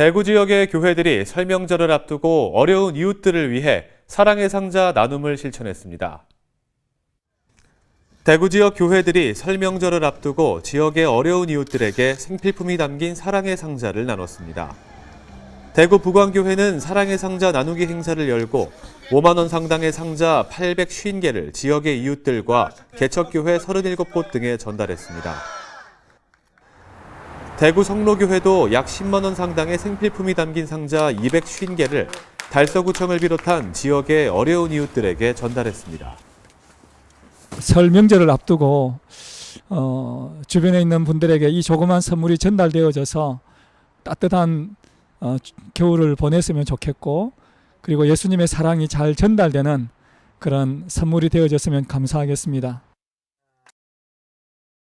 대구 지역의 교회들이 설명절을 앞두고 어려운 이웃들을 위해 사랑의 상자 나눔을 실천했습니다. 대구 지역 교회들이 설명절을 앞두고 지역의 어려운 이웃들에게 생필품이 담긴 사랑의 상자를 나눴습니다. 대구 부광교회는 사랑의 상자 나누기 행사를 열고 5만 원 상당의 상자 850개를 지역의 이웃들과 개척교회 37곳 등에 전달했습니다. 대구 성로교회도 약 10만 원 상당의 생필품이 담긴 상자 250개를 달서구청을 비롯한 지역의 어려운 이웃들에게 전달했습니다. 설 명절을 앞두고 어, 주변에 있는 분들에게 이 조그만 선물이 전달되어져서 따뜻한 어, 겨울을 보냈으면 좋겠고 그리고 예수님의 사랑이 잘 전달되는 그런 선물이 되어졌으면 감사하겠습니다.